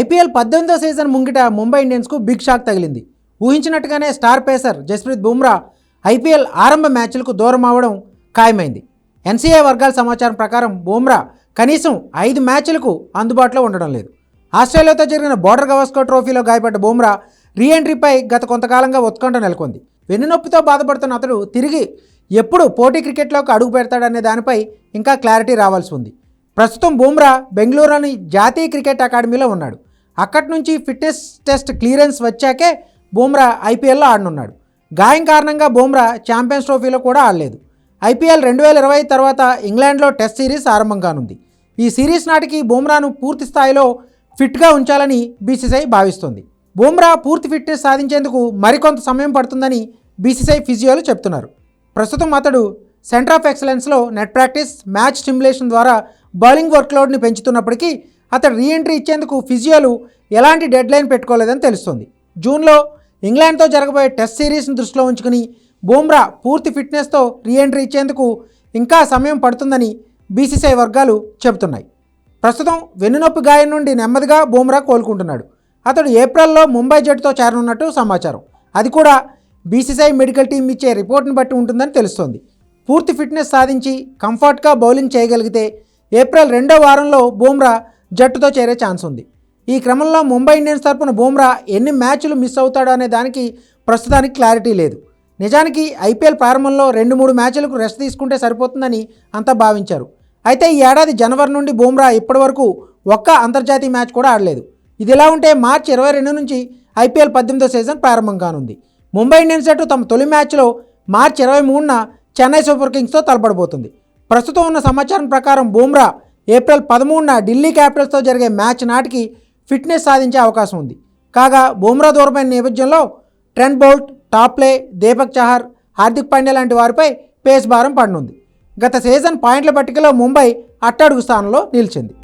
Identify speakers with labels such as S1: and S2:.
S1: IPL పద్దెనిమిదో season ముంగిట Mumbai ఇండియన్స్కు big shock తగిలింది. ఊహించినట్టుగానే star pacer Jasprit Bumrah IPL ఆరంభ మ్యాచ్లకు దూరం అవడం ఖాయమైంది. ఎన్సీఏ వర్గాల సమాచారం ప్రకారం బుమ్రా కనీసం ఐదు మ్యాచ్లకు అందుబాటులో ఉండడం లేదు. ఆస్ట్రేలియాతో జరిగిన బోర్డర్ గవస్కో ట్రోఫీలో గాయపడ్డ బుమ్రా రీ ఎంట్రీపై గత కొంతకాలంగా ఉత్కంఠ నెలకొంది. వెన్నునొప్పితో బాధపడుతున్న అతడు తిరిగి ఎప్పుడు పోటీ క్రికెట్లోకి అడుగు పెడతాడనే దానిపై ఇంకా క్లారిటీ రావాల్సి ఉంది. ప్రస్తుతం బుమ్రా బెంగళూరులోని జాతీయ క్రికెట్ అకాడమీలో ఉన్నాడు. అక్కడి నుంచి ఫిట్నెస్ టెస్ట్ క్లియరెన్స్ వచ్చాకే బూమ్రా ఐపీఎల్లో ఆడనున్నాడు. గాయం కారణంగా బూమ్రా ఛాంపియన్స్ ట్రోఫీలో కూడా ఆడలేదు. ఐపీఎల్ రెండు వేల ఇరవై తర్వాత ఇంగ్లాండ్లో టెస్ట్ సిరీస్ ఆరంభం కానుంది ఈ సిరీస్ నాటికి బూమ్రాను పూర్తి స్థాయిలో ఫిట్గా ఉంచాలని బీసీసీఐ భావిస్తోంది. బూమ్రా పూర్తి ఫిట్నెస్ సాధించేందుకు మరికొంత సమయం పడుతుందని బీసీసీఐ ఫిజియోలు చెప్తున్నారు ప్రస్తుతం అతడు సెంటర్ ఆఫ్ ఎక్సలెన్స్లో నెట్ ప్రాక్టీస్ మ్యాచ్ స్టిమ్యులేషన్ ద్వారా బౌలింగ్ వర్క్లోడ్ని పెంచుతున్నప్పటికీ అతడు రీఎంట్రీ ఇచ్చేందుకు ఫిజియోలు ఎలాంటి డెడ్ లైన్ పెట్టుకోలేదని తెలుస్తోంది. జూన్లో ఇంగ్లాండ్తో జరగబోయే టెస్ట్ సిరీస్ను దృష్టిలో ఉంచుకుని బూమ్రా పూర్తి ఫిట్నెస్తో రీఎంట్రీ ఇచ్చేందుకు ఇంకా సమయం పడుతుందని బీసీసీఐ వర్గాలు చెబుతున్నాయి. ప్రస్తుతం వెన్నునొప్పి గాయం నుండి నెమ్మదిగా బూమ్రా కోలుకుంటున్నాడు. అతడు ఏప్రిల్లో ముంబై జట్టుతో చేరనున్నట్టు సమాచారం. అది కూడా బీసీసీఐ మెడికల్ టీం ఇచ్చే రిపోర్ట్ని బట్టి ఉంటుందని తెలుస్తోంది. పూర్తి ఫిట్నెస్ సాధించి కంఫర్ట్గా బౌలింగ్ చేయగలిగితే ఏప్రిల్ రెండో వారంలో బూమ్రా జట్టుతో చేరే ఛాన్స్ ఉంది. ఈ క్రమంలో ముంబై ఇండియన్స్ తరపున బూమ్రా ఎన్ని మ్యాచ్లు మిస్ అవుతాడో అనే దానికి ప్రస్తుతానికి క్లారిటీ లేదు. నిజానికి ఐపీఎల్ ప్రారంభంలో రెండు మూడు మ్యాచ్లకు రెస్ట్ తీసుకుంటే సరిపోతుందని అంతా భావించారు. అయితే ఈ ఏడాది జనవరి నుండి బూమ్రా ఇప్పటివరకు ఒక్క అంతర్జాతీయ మ్యాచ్ కూడా ఆడలేదు. ఇదిలా ఉంటే మార్చి ఇరవై రెండు నుంచి ఐపీఎల్ పద్దెనిమిదో సీజన్ ప్రారంభం కానుంది. ముంబై ఇండియన్స్ జట్టు తమ తొలి మ్యాచ్లో మార్చి ఇరవై మూడున చెన్నై సూపర్ కింగ్స్తో తలపడబోతుంది. ప్రస్తుతం ఉన్న సమాచారం ప్రకారం బూమ్రా ఏప్రిల్ పదమూడున ఢిల్లీ క్యాపిటల్స్తో జరిగే మ్యాచ్ నాటికి ఫిట్నెస్ సాధించే అవకాశం ఉంది. కాగా బుమ్రా దూరమైన నేపథ్యంలో Trent Boult Topley Deepak Chahar Hardik Pandya లాంటి వారిపై పేస్ భారం పడనుంది. గత సీజన్ పాయింట్ల పట్టికలో ముంబై అట్టడుగు స్థానంలో నిలిచింది.